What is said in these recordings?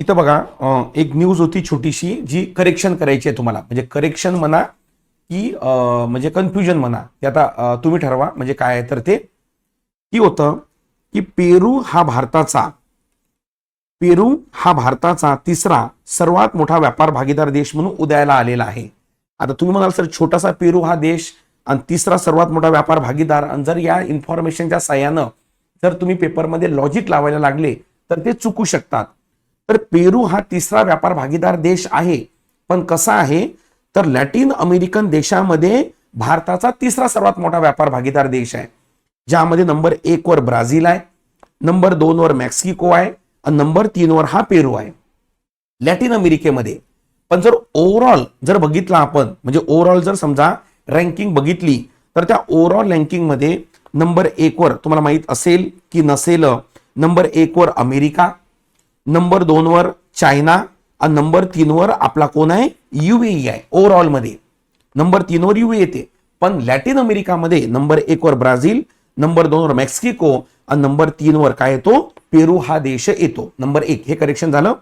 इथं बघा एक न्यूज होती छोटीशी जी करेक्शन करायची आहे तुम्हाला. म्हणजे करेक्शन म्हणा की म्हणजे कन्फ्युजन म्हणा. ते आता तुम्ही ठरवा म्हणजे काय आहे तर ते. की होतं की पेरू हा भारताचा पेरू हा भारताचा तिसरा सर्वात मोठा व्यापार भागीदार देश म्हणून उदयाला आलेला आहे. आता तुम्ही म्हणाल सर छोटासा पेरू हा देश आणि तिसरा सर्वात मोठा व्यापार भागीदार. आणि जर या इन्फॉर्मेशनच्या साह्यानं जर तुम्ही पेपरमध्ये लॉजिक लावायला लागले तर ते चुकू शकतात. तर पेरू हा तिसरा व्यापार भागीदार देश आहे. पण कसा आहे? तर लॅटिन अमेरिकन देशामध्ये भारताचा तिसरा सर्वात मोठा व्यापार भागीदार देश आहे. ज्यामध्ये नंबर एक वर ब्राझील आहे नंबर दोन वर मेक्सिको आहे आणि नंबर तीन वर हा पेरू आहे. लॅटिन अमेरिकेमध्ये. पण जर ओव्हरऑल जर बघितलं आपण म्हणजे ओव्हरऑल जर समजा रँकिंग बघितली तर त्या ओव्हरऑल रँकिंगमध्ये नंबर एक वर तुम्हाला माहीत असेल की नसेल नंबर एक वर अमेरिका नंबर दोन वर चायना आणि नंबर तीन वर आपला कोण आहे? युएई आहे ओव्हरऑलमध्ये. नंबर तीन वर युए येते. पण लॅटिन अमेरिकामध्ये नंबर एक वर ब्राझील नंबर दोन वर मेक्सिको आणि नंबर तीन वर काय येतो? पेरू हा देश येतो. नंबर एक हे करेक्शन झालं.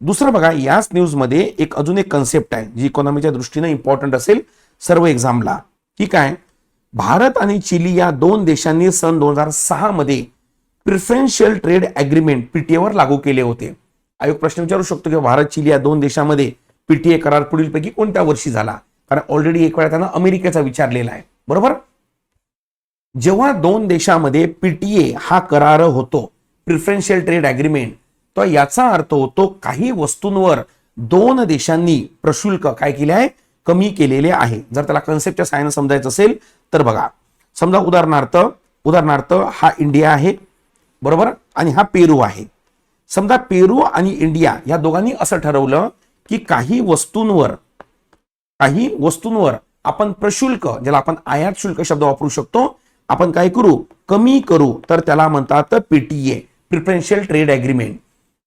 दुसरं बघा याच न्यूजमध्ये एक अजून एक कन्सेप्ट आहे जी इकॉनॉमीच्या दृष्टीने इम्पॉर्टंट असेल सर्व एक्झामला ठीक आहे? भारत आणि चिली या दोन देशांनी सन दोन हजार सहा मध्ये प्रिफरेन्शियल ट्रेड अग्रीमेंट पीटीएवर लागू केले होते. आयोग प्रश्न विचारू शकतो की भारत चिली या दोन देशांमध्ये पीटीए करार पुढीलपैकी कोणत्या वर्षी झाला? कारण ऑलरेडी एक वेळा त्यांना अमेरिकेचा विचारलेला आहे. बरोबर? जेव्हा दोन देशामध्ये पीटीए हा करार होतो प्रिफरेन्शियल ट्रेड अग्रीमेंट तर याचा अर्थ होतो काही वस्तूंवर दोन देशांनी प्रशुल्क काय केले आहे? कमी केलेले आहे. जर त्याला कन्सेप्टच्या सायन्स समजायचं असेल तर बघा. समजा उदाहरणार्थ उदाहरणार्थ हा इंडिया आहे. बरोबर? आणि हा पेरू आहे. समजा पेरू आणि इंडिया या दोघांनी असं ठरवलं की काही वस्तूंवर काही वस्तूंवर आपण प्रशुल्क ज्याला आपण आयात शुल्क शब्द वापरू शकतो आपण काय करू? कमी करू. तर त्याला म्हणतात पीटीए प्रिफरेन्शियल ट्रेड अग्रीमेंट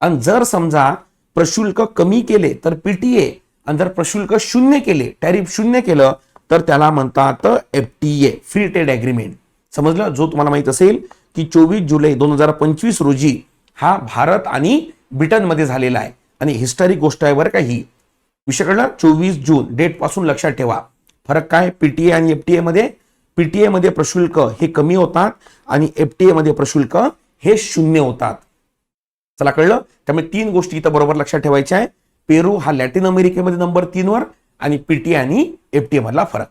आणि जर समजा प्रशुल्क कमी केले तर पीटीए आणि जर प्रशुल्क शून्य केले टॅरिफ शून्य केलं तर त्याला म्हणतात एफटीए फ्री ट्रेड अग्रीमेंट समजलं? जो तुम्हाला माहीत असेल की चोवीस जुलै दोन हजार पंचवीस रोजी हा भारत आणि ब्रिटनमध्ये झालेला आहे. आणि हिस्टॉरिक गोष्ट आहे बरं का ही. विषय कळला? चोवीस जून डेटपासून लक्षात ठेवा. फरक काय? पीटीए आणि एफटीए मध्ये? पीटीए मध्ये प्रशुल्क हे कमी होतात आणि एफटीए मध्ये प्रशुल्क हे शून्य होतात. चला कळलं? त्यामुळे तीन गोष्टी इथं बरोबर लक्षात ठेवायच्या आहे पेरू हा लॅटिन अमेरिकेमध्ये नंबर तीनवर आणि पीटीए आणि एफटीए मधला फरक.